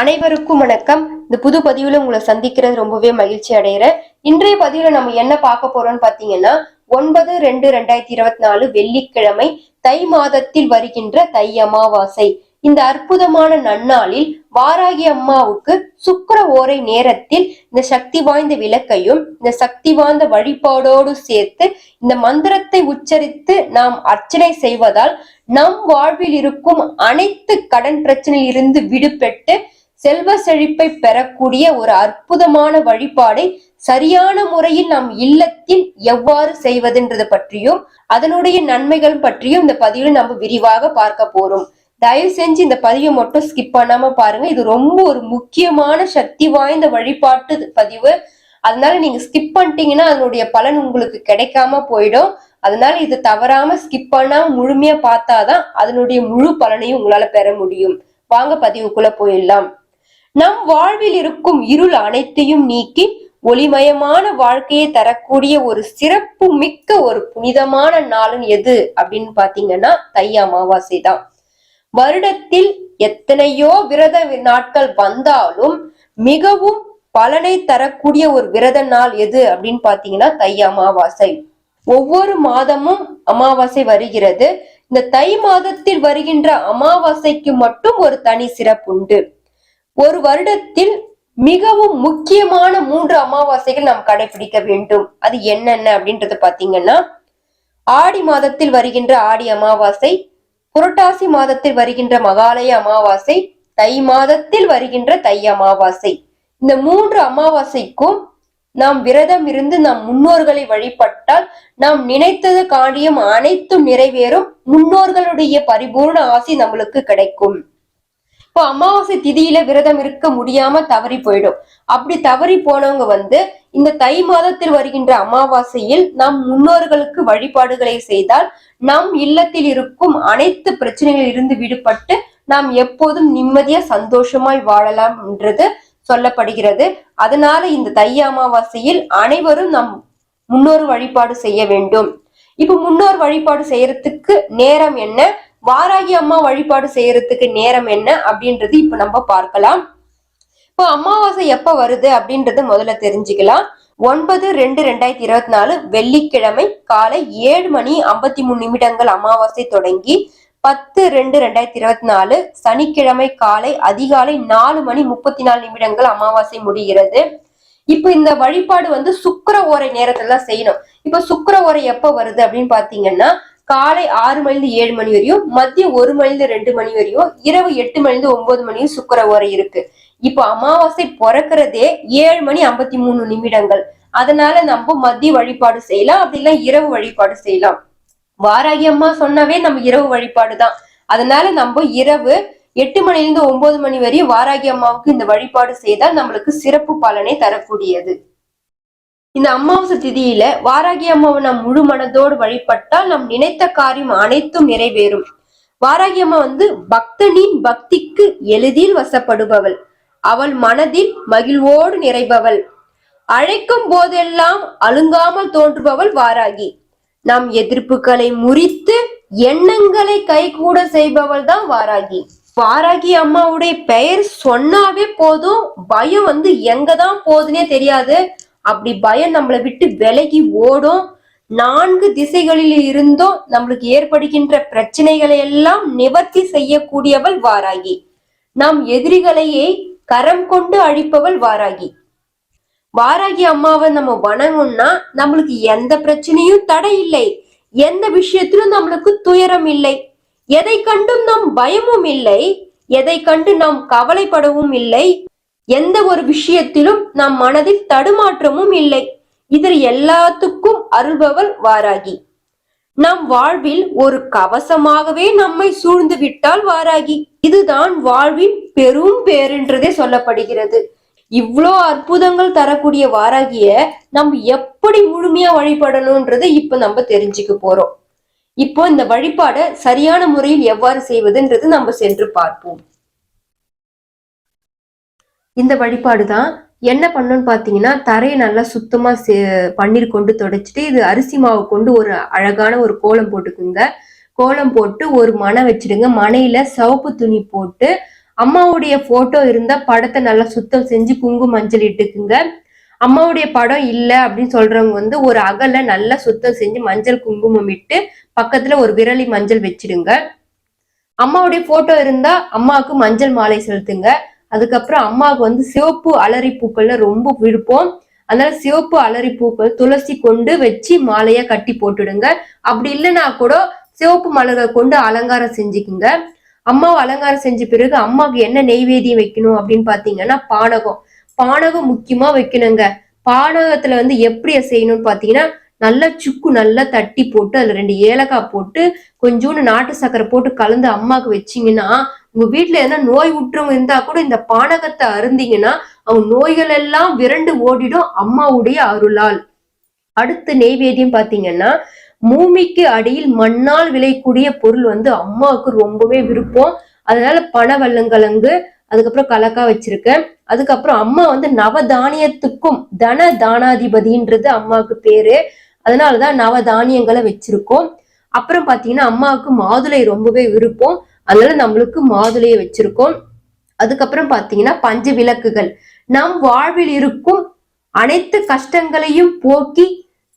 அனைவருக்கும் வணக்கம். இந்த புது பதிவுல உங்களை சந்திக்கிறது ரொம்பவே மகிழ்ச்சி அடைகிறேன். இன்றைய பதிவுல நம்ம என்ன பார்க்க போறோம்னு பாத்தீங்கன்னா ஒன்பது ரெண்டு ரெண்டாயிரத்தி இருபத்தி நாலு வெள்ளிக்கிழமை தை மாதத்தில் வருகின்ற தை அமாவாசை. இந்த அற்புதமான நன்னாளில் வாராகி அம்மாவுக்கு சுக்கர ஓரை நேரத்தில் இந்த சக்தி வாய்ந்த விளக்கையும் இந்த சக்தி வாய்ந்த வழிபாடோடு சேர்த்து இந்த மந்திரத்தை உச்சரித்து நாம் அர்ச்சனை செய்வதால் நம் வாழ்வில் இருக்கும் அனைத்து கடன் பிரச்சனையில் இருந்து விடுபட்டு செல்வ செழிப்பை பெறக்கூடிய ஒரு அற்புதமான வழிபாடை சரியான முறையில் நம் இல்லத்தில் எவ்வாறு செய்வதுன்றது பற்றியும் அதனுடைய நன்மைகள் பற்றியும் இந்த பதிவில் நம்ம விரிவாக பார்க்க போறோம். தயவு செஞ்சு இந்த பதிவை மட்டும் ஸ்கிப் பண்ணாம பாருங்க. இது ரொம்ப ஒரு முக்கியமான சக்தி வாய்ந்த வழிபாட்டு பதிவு. அதனால நீங்க ஸ்கிப் பண்ணிட்டீங்கன்னா அதனுடைய பலன் உங்களுக்கு கிடைக்காம போயிடும். அதனால இது தவறாம ஸ்கிப் பண்ணாம முழுமையா பார்த்தாதான் அதனுடைய முழு பலனையும் உங்களால பெற முடியும். வாங்க பதிவுக்குள்ள போயிடலாம். நம் வாழ்வில் இருக்கும் இருள் அனைத்தையும் நீக்கி ஒளிமயமான வாழ்க்கையை தரக்கூடிய ஒரு சிறப்பு மிக்க ஒரு புனிதமான நாளும் எது அப்படின்னு பாத்தீங்கன்னா தை அமாவாசை தான். வருடத்தில் எத்தனையோ விரத நாட்கள் வந்தாலும் மிகவும் பலனை தரக்கூடிய ஒரு விரத நாள் எது அப்படின்னு பாத்தீங்கன்னா தை அமாவாசை. ஒவ்வொரு மாதமும் அமாவாசை வருகிறது. இந்த தை மாதத்தில் வருகின்ற அமாவாசைக்கு மட்டும் ஒரு தனி சிறப்புண்டு ஒரு வருடத்தில் மிகவும் முக்கியமான மூன்று அமாவாசைகள் நாம் கடைபிடிக்க வேண்டும். அது என்னென்ன அப்படின்றது பாத்தீங்கன்னா ஆடி மாதத்தில் வருகின்ற ஆடி அமாவாசை புரட்டாசி மாதத்தில் வருகின்ற மகாலய அமாவாசை தை மாதத்தில் வருகின்ற தை அமாவாசை. இந்த மூன்று அமாவாசைக்கும் நாம் விரதம் இருந்து நம் முன்னோர்களை வழிபட்டால் நாம் நினைத்தது காண்டியம் அனைத்தும் நிறைவேறும். முன்னோர்களுடைய பரிபூர்ண ஆசி நம்மளுக்கு கிடைக்கும். இப்போ அமாவாசை திதியில விரதம் இருக்க முடியாம தவறி போயிடும். அப்படி தவறி போனவங்க வந்து இந்த தை மாதத்தில் வருகின்ற அமாவாசையில் நம் முன்னோர்களுக்கு வழிபாடுகளை செய்தால் நம் இல்லத்தில் இருக்கும் அனைத்து பிரச்சனைகளில் இருந்து விடுபட்டு நாம் எப்போதும் நிம்மதியா சந்தோஷமாய் வாழலாம் என்றது சொல்லப்படுகிறது. அதனால இந்த தை அமாவாசையில் அனைவரும் நம் முன்னோர் வழிபாடு செய்ய வேண்டும். இப்ப முன்னோர் வழிபாடு செய்யறதுக்கு நேரம் என்ன? வாராகி அம்மா வழிபாடு செய்யறதுக்கு நேரம் என்ன அப்படின்றது இப்ப நம்ம பார்க்கலாம். இப்போ அமாவாசை எப்ப வருது அப்படின்றது முதல்ல தெரிஞ்சுக்கலாம். ஒன்பது ரெண்டு ரெண்டாயிரத்தி இருபத்தி நாலு வெள்ளிக்கிழமை காலை ஏழு மணி ஐம்பத்தி மூணு நிமிடங்கள் அமாவாசை தொடங்கி பத்து ரெண்டு ரெண்டாயிரத்தி இருபத்தி நாலு சனிக்கிழமை காலை அதிகாலை நாலு மணி முப்பத்தி நாலு நிமிடங்கள் அமாவாசை முடிகிறது. இப்ப இந்த வழிபாடு வந்து சுக்கர ஓரை நேரத்துல செய்யணும். இப்ப சுக்கர ஓரை எப்ப வருது அப்படின்னு பாத்தீங்கன்னா காலை ஆறு மணிலிருந்து ஏழு மணி வரையும் மதியம் ஒரு மணிலிருந்து ரெண்டு மணி வரையும் இரவு எட்டு மணிலிருந்து ஒன்பது மணியும் சுக்கர ஓரை இருக்கு. இப்போ அமாவாசை பிறக்கிறதே ஏழு மணி ஐம்பத்தி மூணு நிமிடங்கள். அதனால நம்ம மதிய வழிபாடு செய்யலாம் அப்படி இல்லை இரவு வழிபாடு செய்யலாம். வாராகி அம்மா சொன்னாவே நம்ம இரவு வழிபாடு தான் அதனால நம்ம இரவு எட்டு மணிலிருந்து ஒன்பது மணி வரையும் வாராகி அம்மாவுக்கு இந்த வழிபாடு செய்தால் நம்மளுக்கு சிறப்பு பலனை தரக்கூடியது. இந்த அமாவாசை திதியில வாராகி அம்மாவை நாம் முழு மனதோடு வழிபட்டால் நம் நினைத்த காரியம் அனைத்தும் நிறைவேறும். வாராகி அம்மா வந்து பக்தனின் பக்திக்கு எளிதில் வசப்படுபவள். அவள் மனதில் மகிழ்வோடு நிறைபவள். அழைக்கும் போதெல்லாம் அழுங்காமல் தோன்றுபவள் வாராகி. நம் எதிர்ப்புகளை முறித்து எண்ணங்களை கைகூட செய்பவள் தான் வாராகி. வாராகி அம்மாவுடைய பெயர் சொன்னாவே போதும் பயம் வந்து எங்கதான் போகுதுன்னே தெரியாது. அப்படி பயம் நம்மளை விட்டு விலகி ஓடும். நான்கு திசைகளில் இருந்தும் நம்மளுக்கு ஏற்படுகின்ற பிரச்சனைகளை எல்லாம் நிவர்த்தி செய்யக்கூடியவள் வாராகி. நம் எதிரிகளையே கரம் கொண்டு அழிப்பவள் வாராகி. வாராகி அம்மாவை நம்ம வணங்கணும்னா நம்மளுக்கு எந்த பிரச்சனையும் தடை இல்லை. எந்த விஷயத்திலும் நம்மளுக்கு துயரம் இல்லை. எதை கண்டும் நாம் பயமும் இல்லை. எதை கண்டு நாம் கவலைப்படவும் இல்லை. எந்த ஒரு விஷயத்திலும் நம் மனதில் தடுமாற்றமும் இல்லை. இதில் எல்லாத்துக்கும் அருள்பவள் வாராகி. நம் வாழ்வில் ஒரு கவசமாகவே நம்மை சூழ்ந்து விட்டால் வாராகி. இதுதான் வாழ்வின் பெரும் பேரென்றதே சொல்லப்படுகிறது. இவ்வளோ அற்புதங்கள் தரக்கூடிய வாராகிய நம்ம எப்படி முழுமையா வழிபடணும்ன்றதை இப்ப நம்ம தெரிஞ்சுக்க போறோம். இப்போ இந்த வழிபாடை சரியான முறையில் எவ்வாறு செய்வதுன்றது நம்ம சென்று பார்ப்போம். இந்த வழிபாடு தான் என்ன பண்ணணும்னு பார்த்தீங்கன்னா தரையை நல்லா சுத்தமாக சே- பன்னீர் கொண்டு தொடச்சிட்டு இது அரிசி மாவு கொண்டு ஒரு அழகான ஒரு கோலம் போட்டுக்குங்க. கோலம் போட்டு ஒரு மனை வச்சிடுங்க. மனையில சிவப்பு துணி போட்டு அம்மாவுடைய போட்டோ இருந்தா படத்தை நல்லா சுத்தம் செஞ்சு குங்கும மஞ்சள் இட்டுக்குங்க. அம்மாவுடைய படம் இல்லை அப்படின்னு சொல்றவங்க வந்து ஒரு அகல நல்லா சுத்தம் செஞ்சு மஞ்சள் குங்குமம் இட்டு பக்கத்துல ஒரு விரலி மஞ்சள் வச்சிடுங்க. அம்மாவுடைய போட்டோ இருந்தா அம்மாவுக்கு மஞ்சள் மாலை செலுத்துங்க. அதுக்கப்புறம் அம்மாவுக்கு வந்து சிவப்பு அலரி பூக்கள்ல ரொம்ப விருப்பம். அதனால சிவப்பு அலரி பூக்கள் துளசி கொண்டு வச்சு மாலையா கட்டி போட்டுடுங்க. அப்படி இல்லைன்னா கூட சிவப்பு மலர்கள் கொண்டு அலங்காரம் செஞ்சுக்குங்க. அம்மாவை அலங்காரம் செஞ்ச பிறகு அம்மாவுக்கு என்ன நெய்வேதியம் வைக்கணும் அப்படின்னு பாத்தீங்கன்னா பானகம். பானகம் முக்கியமா வைக்கணுங்க. பானகத்துல வந்து எப்படி செய்யணும்னு பாத்தீங்கன்னா நல்லா சுக்கு நல்லா தட்டி போட்டு அதுல ரெண்டு ஏலக்காய் போட்டு கொஞ்சோண்டு நாட்டு சக்கரை போட்டு கலந்து அம்மாவுக்கு வச்சீங்கன்னா உங்க வீட்டுல எதனா நோய் உற்றவங்க இருந்தா கூட இந்த பானகத்தை அருந்தீங்கன்னா அவங்க நோய்கள் எல்லாம் விரண்டு ஓடிடும் அம்மாவுடைய அருளால். அடுத்து நெய்வேதியம் பாத்தீங்கன்னா பூமிக்கு அடியில் மண்ணால் விளையக்கூடிய பொருள் வந்து அம்மாவுக்கு ரொம்பவே விருப்பம். அதனால பணவள்ளங்கிழங்கு அதுக்கப்புறம் கலக்கா வச்சிருக்கேன். அதுக்கப்புறம் அம்மா வந்து நவதானியத்துக்கும் தன தானாதிபதின்றது அம்மாவுக்கு பேரு. அதனாலதான் நவதானியங்களை வச்சிருக்கோம். அப்புறம் பாத்தீங்கன்னா அம்மாவுக்கு மாதுளை ரொம்பவே விருப்பம். அதனால நம்மளுக்கு மாதுளையை வச்சிருக்கோம். அதுக்கப்புறம் பாத்தீங்கன்னா பஞ்ச விளக்குகள். நம் வாழ்வில் இருக்கும் அனைத்து கஷ்டங்களையும் போக்கி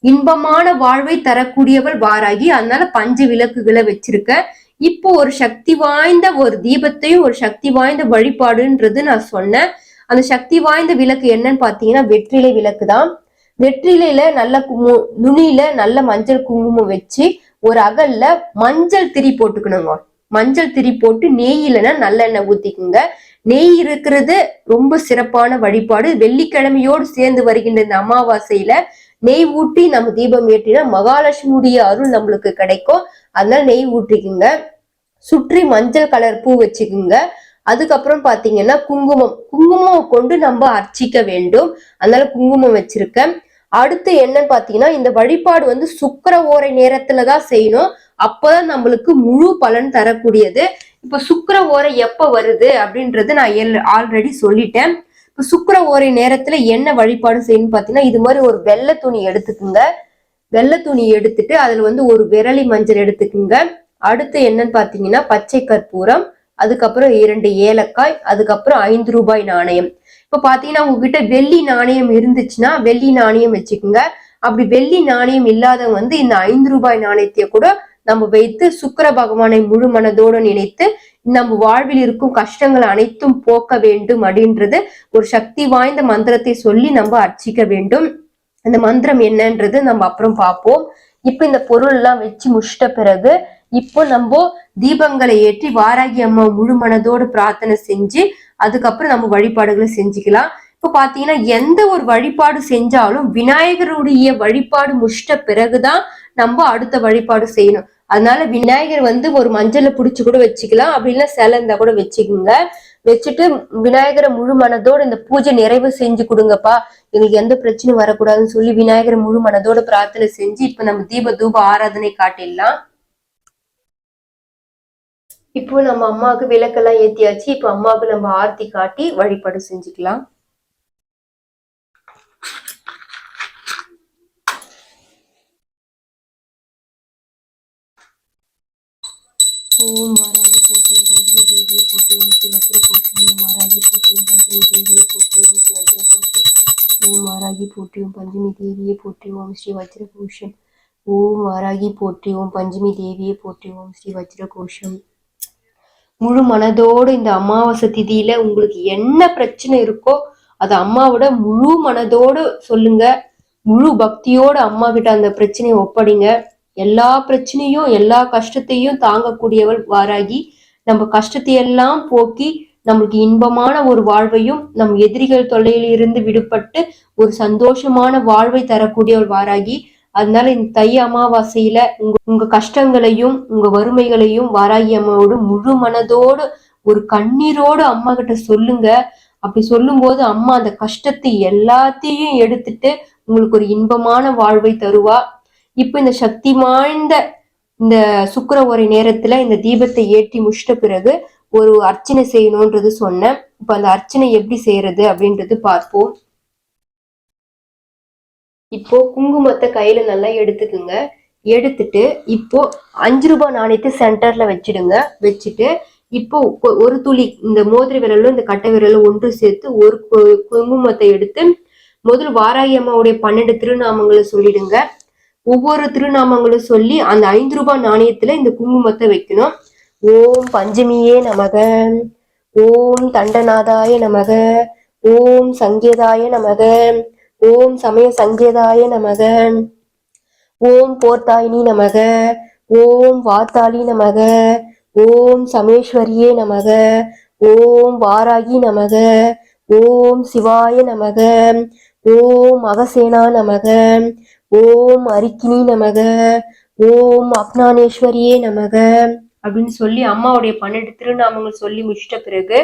இன்பமான வாழ்வை தரக்கூடியவள் வாராகி. அதனால பஞ்ச விளக்குகளை வச்சிருக்க. இப்போ ஒரு சக்தி வாய்ந்த ஒரு தீபத்தையும் ஒரு சக்தி வாய்ந்த வழிபாடுன்றது நான் சொன்னேன். அந்த சக்தி வாய்ந்த விளக்கு என்னன்னு பாத்தீங்கன்னா வெற்றிலை விளக்கு தான் வெற்றிலையில நல்ல குமு நுனியில நல்ல மஞ்சள் குங்குமம் வச்சு ஒரு அகல்ல மஞ்சள் திரி போட்டுக்கணுங்க. மஞ்சள் திரி போட்டு நெய் இல்லைன்னா நல்லெண்ணெய் ஊத்திக்குங்க. நெய் இருக்கிறது ரொம்ப சிறப்பான வழிபாடு. வெள்ளிக்கிழமையோடு சேர்ந்து வருகின்ற இந்த அமாவாசையில நெய் ஊட்டி நம்ம தீபம் ஏற்றினா மகாலட்சுமியுடைய அருள் நம்மளுக்கு கிடைக்கும். அதனால நெய் ஊற்றிக்குங்க சுற்றி மஞ்சள் கலர் பூ வச்சுக்குங்க. அதுக்கப்புறம் பாத்தீங்கன்னா குங்குமம். குங்குமம் கொண்டு நம்ம அர்ச்சிக்க வேண்டும். அதனால குங்குமம் வச்சிருக்கேன். அடுத்து என்னன்னு பாத்தீங்கன்னா இந்த வழிபாடு வந்து சுக்கர ஓரை நேரத்துலதான் செய்யணும். அப்பதான் நம்மளுக்கு முழு பலன் தரக்கூடியது. இப்ப சுக்கர ஓரை எப்ப வருது அப்படின்றது நான் ஆல்ரெடி சொல்லிட்டேன். இப்ப சுக்கர ஓரை நேரத்துல என்ன வழிபாடு செய்யணும்னு பாத்தீங்கன்னா இது மாதிரி ஒரு வெள்ளை துணி எடுத்துக்குங்க. வெள்ளை துணி எடுத்துட்டு அதுல வந்து ஒரு விரலி மஞ்சள் எடுத்துக்குங்க. அடுத்து என்னன்னு பாத்தீங்கன்னா பச்சை கற்பூரம் அதுக்கப்புறம் இரண்டு ஏலக்காய் அதுக்கப்புறம் ஐந்து ரூபாய் நாணயம். இப்ப பாத்தீங்கன்னா உங்ககிட்ட வெள்ளி நாணயம் இருந்துச்சுன்னா வெள்ளி நாணயம் வச்சுக்கோங்க. அப்படி வெள்ளி நாணயம் இல்லாதவங்க வந்து இந்த ஐந்து ரூபாய் நாணயத்தைய கூட நம்ம வைத்து சுக்கர பகவானை முழு மனதோடு நினைத்து நம்ம வாழ்வில் இருக்கும் கஷ்டங்கள் அனைத்தும் போக்க வேண்டும் அப்படின்றது ஒரு சக்தி வாய்ந்த மந்திரத்தை சொல்லி நம்ம அர்ச்சிக்க வேண்டும். அந்த மந்திரம் என்னன்றது நம்ம அப்புறம் பார்ப்போம். இப்ப இந்த பொருள் எல்லாம் வச்சு முடிச்சிட்ட பிறகு இப்போ நம்ம தீபங்களை ஏற்றி வாராகி அம்மா முழு மனதோடு பிரார்த்தனை செஞ்சு அதுக்கப்புறம் நம்ம வழிபாடுகளை செஞ்சுக்கலாம். இப்ப பாத்தீங்கன்னா எந்த ஒரு வழிபாடு செஞ்சாலும் விநாயகருடைய வழிபாடு முடிச்சிட்ட பிறகுதான் நம்ம அடுத்த வழிபாடு செய்யணும். அதனால விநாயகர் வந்து ஒரு மஞ்சளை பிடிச்சி கூட வச்சுக்கலாம். அப்படி இல்லைன்னா சிலை இருந்தா கூட வச்சுக்கோங்க. வச்சுட்டு விநாயகரை முழு மனதோட இந்த பூஜை நிறைவு செஞ்சு கொடுங்கப்பா. எங்களுக்கு எந்த பிரச்சனையும் வரக்கூடாதுன்னு சொல்லி விநாயகரை முழு மனதோட பிரார்த்தனை செஞ்சு இப்ப நம்ம தீப தூப ஆராதனை காட்டிடலாம். இப்போ நம்ம அம்மாவுக்கு விளக்கெல்லாம் ஏத்தியாச்சு. இப்போ அம்மாவுக்கு நம்ம ஆர்த்தி காட்டி வழிபாடு செஞ்சுக்கலாம். ஓம் வாராகி போற்றியும் பஞ்சமி தேவியை போற்றி ஓம் ஸ்ரீ வஜ்ரகோஷம். ஓம் வாராகி போற்றி ஓம் பஞ்சமி தேவியை போற்றி ஓம் ஸ்ரீ வஜ்ரகோஷம். முழு மனதோடு இந்த அமாவாசை திதியில உங்களுக்கு என்ன பிரச்சனை இருக்கோ அது அம்மாவோட முழு மனதோடு சொல்லுங்க. முழு பக்தியோட அம்மா கிட்ட அந்த பிரச்சனையை ஒப்படைங்க. எல்லா பிரச்சனையும் எல்லா கஷ்டத்தையும் தாங்கக்கூடியவள் வாராகி நம்ம கஷ்டத்தையெல்லாம் போக்கி நம்மளுக்கு இன்பமான ஒரு வாழ்வையும் நம் எதிரிகள் தொல்லையிலிருந்து விடுபட்டு ஒரு சந்தோஷமான வாழ்வை தரக்கூடிய ஒரு வாராகி. அதனால இந்த தை அமாவாசையில உங்க உங்க கஷ்டங்களையும் உங்க வறுமைகளையும் வாராகி அம்மாவோடு முழு மனதோடு ஒரு கண்ணீரோடு அம்மா கிட்ட சொல்லுங்க. அப்படி சொல்லும்போது அம்மா அந்த கஷ்டத்தை எல்லாத்தையும் எடுத்துட்டு உங்களுக்கு ஒரு இன்பமான வாழ்வை தருவா. இப்ப இந்த சக்தி வாய்ந்த இந்த சுக்கர உரை நேரத்துல இந்த தீபத்தை ஏற்றி முடிச்சிட்ட பிறகு ஒரு அர்ச்சனை செய்யணும்ன்றது சொன்னேன். இப்ப அந்த அர்ச்சனை எப்படி செய்யறது அப்படின்றது பார்ப்போம். இப்போ குங்குமத்தை கையில நல்லா எடுத்துக்குங்க. எடுத்துட்டு இப்போ அஞ்சு ரூபாய் நாணயத்தை சென்டர்ல வச்சிடுங்க. வச்சுட்டு இப்போ ஒரு துளி இந்த மோதிர விரலும் இந்த கட்டை விரலும் ஒன்று சேர்த்து ஒரு குங்குமத்தை எடுத்து முதல் வாராகி அம்மாவுடைய பன்னெண்டு திருநாமங்களை சொல்லிடுங்க. ஒவ்வொரு திருநாமங்களும் சொல்லி அந்த ஐந்து ரூபாய் நாணயத்துல இந்த குங்குமத்தை வைக்கணும். ஓம் பஞ்சமியே நமக ஓம் தண்டநாதாய நமக ஓம் சங்கேதாய நமக ஓம் சமய சங்கேதாய நமக ஓம் போர்த்தாயினி நமக ஓம் வாத்தாளி நமக ஓம் சமேஸ்வரியே நமக ஓம் வாராகி நமக ஓம் சிவாய நமக ஓம் அகசேனா நமக ஓம் அரிக்கினி நமக ஓம் அக்னானேஸ்வரியே நமக அப்படின்னு சொல்லி அம்மாவுடைய பன்னெண்டு திருநாமங்கள் சொல்லி முடிச்சிட்ட பிறகு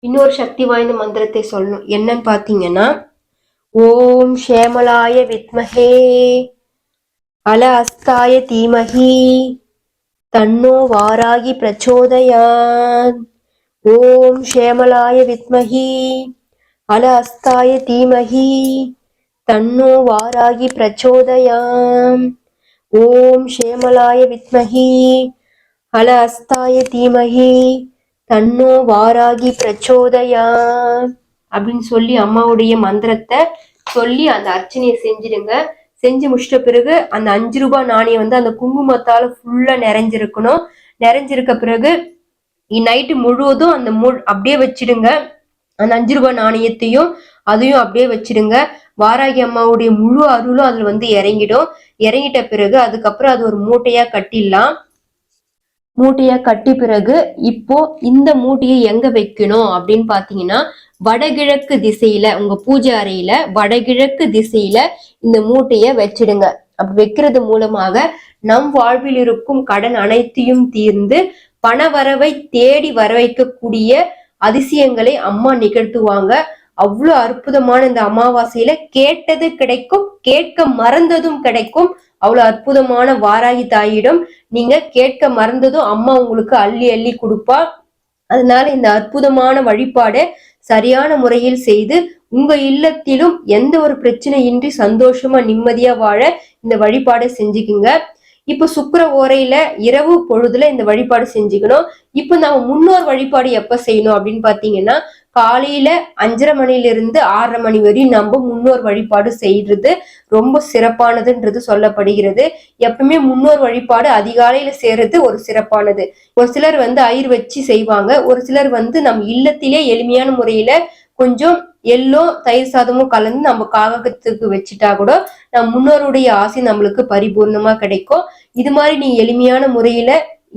இன்னொரு சக்தி வாய்ந்த மந்திரத்தை சொல்லணும். என்னன்னு பாத்தீங்கன்னா ஓம் ஷேமலாய வித்மஹே அல அஸ்தாய தீமஹி தன்னோ வாராகி பிரச்சோதயான். ஓம் ஷேமலாய வித்மஹி அல அஸ்தாய தீமஹி தன்னோ வாராகி பிரச்சோதயான். ஓம் ஷேமலாய வித்மஹி அல அஸ்தாய தீமஹி தன்னோ வாராகி பிரச்சோதயா அப்படின்னு சொல்லி அம்மாவுடைய மந்திரத்தை சொல்லி அந்த அர்ச்சனையை செஞ்சிடுங்க. செஞ்சு முடிச்சிட்ட பிறகு அந்த அஞ்சு ரூபாய் நாணயம் வந்து அந்த குங்குமத்தால ஃபுல்லா நிறைஞ்சிருக்கணும். நிறைஞ்சிருக்க பிறகு நைட்டு முழுவதும் அந்த மு அப்படியே வச்சிடுங்க. அந்த அஞ்சு ரூபாய் நாணயத்தையும் அதையும் அப்படியே வச்சிடுங்க. வாராகி அம்மாவுடைய முழு அருளும் அதுல வந்து இறங்கிடும். இறங்கிட்ட பிறகு அதுக்கப்புறம் அது ஒரு மூட்டையா கட்டிடலாம். மூட்டையா கட்டி பிறகு இப்போ இந்த மூட்டையை எங்க வைக்கணும் அப்படின்னு பாத்தீங்கன்னா வடகிழக்கு திசையில உங்க பூஜை அறையில வடகிழக்கு திசையில இந்த மூட்டைய வச்சிடுங்க. அப்ப வைக்கிறது மூலமாக நம் வாழ்வில் இருக்கும் கடன் அனைத்தையும் தீர்ந்து பண வரவை தேடி வர வைக்கக்கூடிய அதிசயங்களை அம்மா நிகழ்த்துவாங்க. அவ்வளோ அற்புதமான இந்த அமாவாசையில கேட்டது கிடைக்கும் கேட்க மறந்ததும் கிடைக்கும். அவ்வளவு அற்புதமான வாராகி தாயிடம் நீங்க கேட்க மறந்ததும் அம்மா உங்களுக்கு அள்ளி அள்ளி கொடுப்பா. அதனால இந்த அற்புதமான வழிபாடை சரியான முறையில் செய்து உங்க இல்லத்திலும் எந்த ஒரு பிரச்சனையின்றி சந்தோஷமா நிம்மதியா வாழ இந்த வழிபாடை செஞ்சுக்குங்க. இப்ப சுக்கிர ஓரையில இரவு பொழுதுல இந்த வழிபாடு செஞ்சுக்கணும். இப்ப நம்ம முன்னோர் வழிபாடு எப்ப செய்யணும் அப்படின்னு பாத்தீங்கன்னா காலையில அஞ்சரை மணில இருந்து ஆறரை மணி வரையும் நம்ம முன்னோர் வழிபாடு செய்யறது ரொம்ப சிறப்பானதுன்றது சொல்லப்படுகிறது. எப்பவுமே முன்னோர் வழிபாடு அதிகாலையில செய்யறது ஒரு சிறப்பானது. ஒரு சிலர் வந்து ஐர் வச்சு செய்வாங்க. ஒரு சிலர் வந்து நம்ம இல்லத்திலே எளிமையான முறையில கொஞ்சம் எள்ளோ தயிர் சாதமும் கலந்து நம்ம காகத்துக்கு வச்சுட்டா கூட நம் முன்னோருடைய ஆசை நம்மளுக்கு பரிபூர்ணமா கிடைக்கும். இது மாதிரி நீ எளிமையான முறையில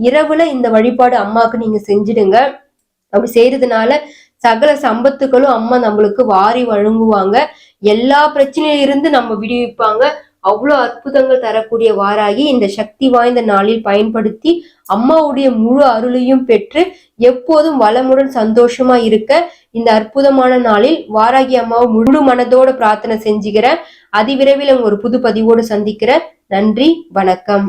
இரவுல இந்த வழிபாடு அம்மாவுக்கு நீங்க செஞ்சிடுங்க. அப்படி செய்யறதுனால சகல சம்பத்துக்களும் அம்மா நம்மளுக்கு வாரி வழங்குவாங்க. எல்லா பிரச்சனையில இருந்து நம்ம விடுவிப்பாங்க. அவ்வளோ அற்புதங்கள் தரக்கூடிய வாராகி இந்த சக்தி வாய்ந்த நாளில் பயன்படுத்தி அம்மாவுடைய முழு அருளையும் பெற்று எப்போதும் வளமுடன் சந்தோஷமா இருக்க இந்த அற்புதமான நாளில் வாராகி அம்மாவை முழு மனதோட பிரார்த்தனை செஞ்சுக்கிறேன். அதிவிரைவில் ஒரு புது பதிவோடு சந்திக்கிறேன். நன்றி வணக்கம்.